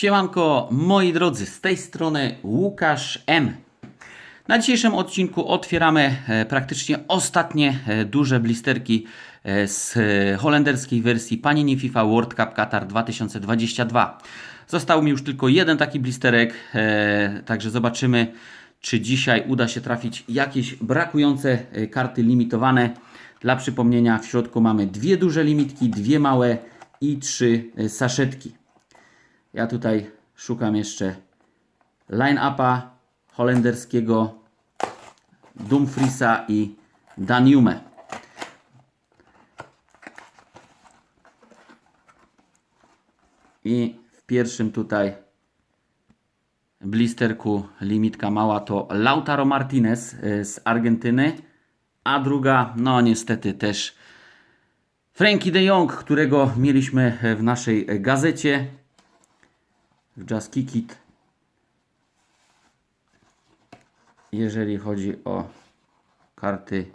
Siemanko, moi drodzy, z tej strony Łukasz M. Na dzisiejszym odcinku otwieramy e, praktycznie ostatnie e, duże blisterki e, z holenderskiej wersji Panini FIFA World Cup Qatar 2022. Został mi już tylko jeden taki blisterek, także zobaczymy, czy dzisiaj uda się trafić jakieś brakujące karty limitowane. Dla przypomnienia, w środku mamy dwie duże limitki, dwie małe i trzy saszetki. Ja tutaj szukam jeszcze line-upa holenderskiego Dumfriesa i Daniume. I w pierwszym tutaj blisterku limitka mała to Lautaro Martinez y, z Argentyny, a druga, no niestety też Frankie de Jong, którego mieliśmy w naszej gazecie w Just Kick. Jeżeli chodzi o karty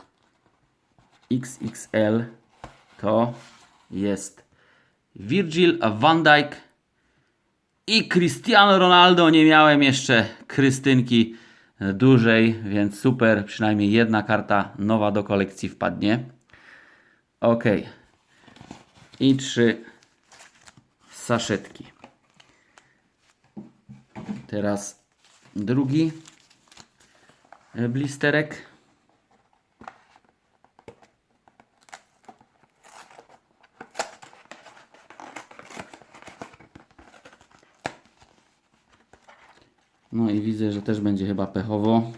XXL, to jest Virgil van Dijk i Cristiano Ronaldo. Nie miałem jeszcze Krystynki dużej, więc super. Przynajmniej jedna karta nowa do kolekcji wpadnie. Ok. I trzy saszetki. Teraz drugi e, blisterek. No i widzę, że też będzie chyba pechowo,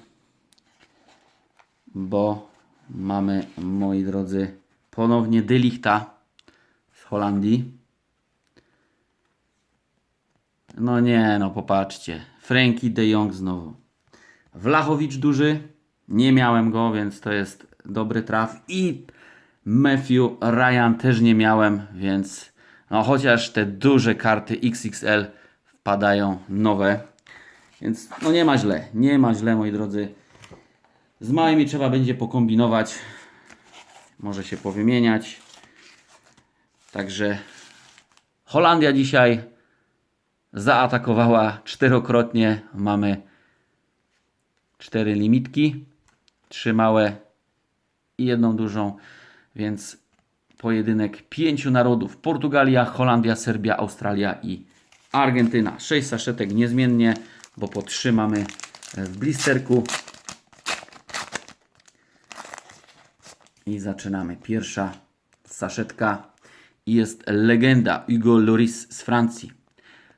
bo mamy, moi drodzy, ponownie Delichta z Holandii. No nie, no popatrzcie. Frankie de Jong znowu. Wlachowicz duży. Nie miałem go, więc to jest dobry traf. I Matthew Ryan też nie miałem, więc no chociaż te duże karty XXL wpadają nowe. Więc no nie ma źle. Nie ma źle, moi drodzy. Z małymi trzeba będzie pokombinować. Może się powymieniać. Także Holandia dzisiaj zaatakowała czterokrotnie. Mamy cztery limitki, trzy małe i jedną dużą, więc pojedynek pięciu narodów: Portugalia, Holandia, Serbia, Australia i Argentyna. Sześć saszetek niezmiennie, bo po trzy mamy w blisterku. I zaczynamy. Pierwsza saszetka jest legenda Hugo Lloris z Francji.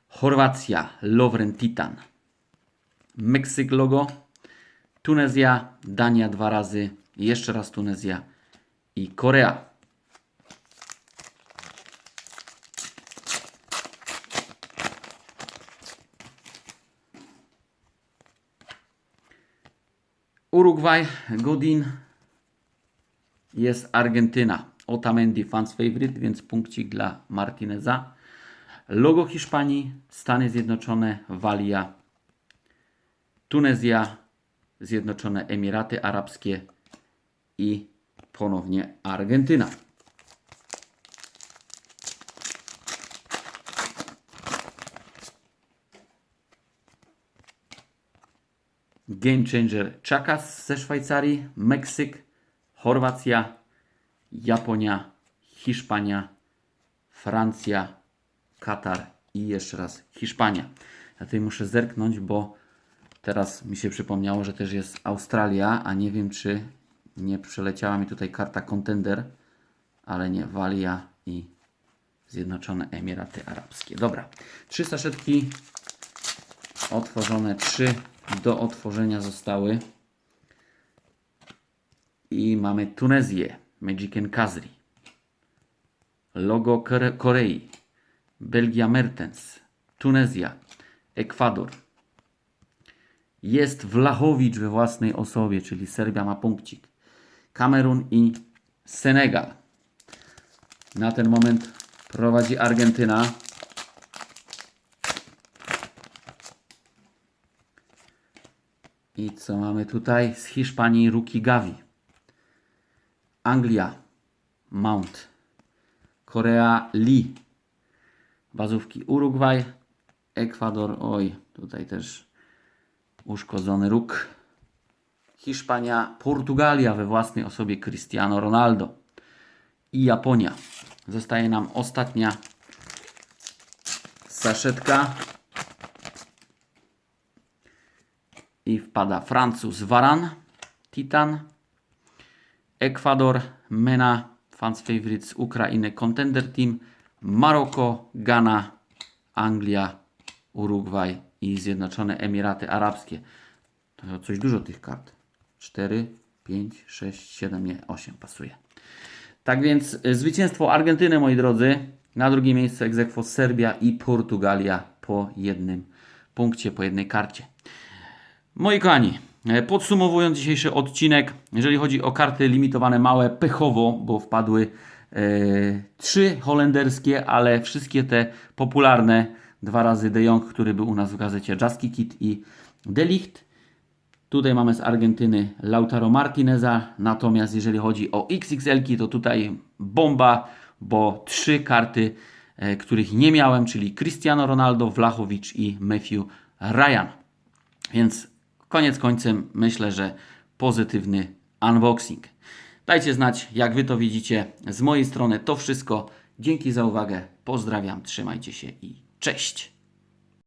Chorwacja, Lovren Titan. Meksyk logo. Tunezja, Dania dwa razy. Jeszcze raz Tunezja i Korea. Urugwaj, Godin. Jest Argentyna. Otamendi fans favorite, więc punkcik dla Martineza. Logo Hiszpanii, Stany Zjednoczone, Walia, Tunezja, Zjednoczone Emiraty Arabskie i ponownie Argentyna. Game Changer Czakas ze Szwajcarii, Meksyk, Chorwacja, Japonia, Hiszpania, Francja, Katar i jeszcze raz Hiszpania. Ja tutaj muszę zerknąć, bo teraz mi się przypomniało, że też jest Australia, a nie wiem czy nie przeleciała mi tutaj karta kontender, ale nie, Walia i Zjednoczone Emiraty Arabskie. Dobra, trzy saszetki otworzone, trzy do otworzenia zostały. I mamy Tunezję, Magic Kazri. Logo Kore- Korei, Belgia Mertens, Tunezja, Ekwador. Jest Wlachowicz we własnej osobie, czyli Serbia ma punkcik. Kamerun i Senegal. Na ten moment prowadzi Argentyna. I co mamy tutaj? Z Hiszpanii Ruki Gavi. Anglia Mount. Korea Lee. Bazówki Urugwaj, Ekwador, oj, tutaj też uszkodzony róg. Hiszpania, Portugalia we własnej osobie Cristiano Ronaldo i Japonia. Zostaje nam ostatnia saszetka i wpada Francuz Varan, Titan, Ekwador, Mena, Fans Favorites, Ukrainy, Contender Team, Maroko, Ghana, Anglia, Urugwaj i Zjednoczone Emiraty Arabskie. To coś dużo tych kart. 4, 5, 6, 7, nie, 8 pasuje. Tak więc y, zwycięstwo Argentyny, moi drodzy. Na drugie miejsce egzekwo Serbia i Portugalia po jednym punkcie, po jednej karcie. Moi kochani, e, podsumowując dzisiejszy odcinek, jeżeli chodzi o karty limitowane małe, pechowo, bo wpadły trzy holenderskie, ale wszystkie te popularne, dwa razy De Jong, który był u nas w gazecie Jaski Kit i Delicht. Tutaj mamy z Argentyny Lautaro Martineza, natomiast jeżeli chodzi o XXL-ki, to tutaj bomba, bo trzy karty, e, których nie miałem, czyli Cristiano Ronaldo, Vlahovic i Matthew Ryan. Więc koniec końcem myślę, że pozytywny unboxing. Dajcie znać, jak Wy to widzicie. Z mojej strony to wszystko. Dzięki za uwagę. Pozdrawiam, trzymajcie się i cześć.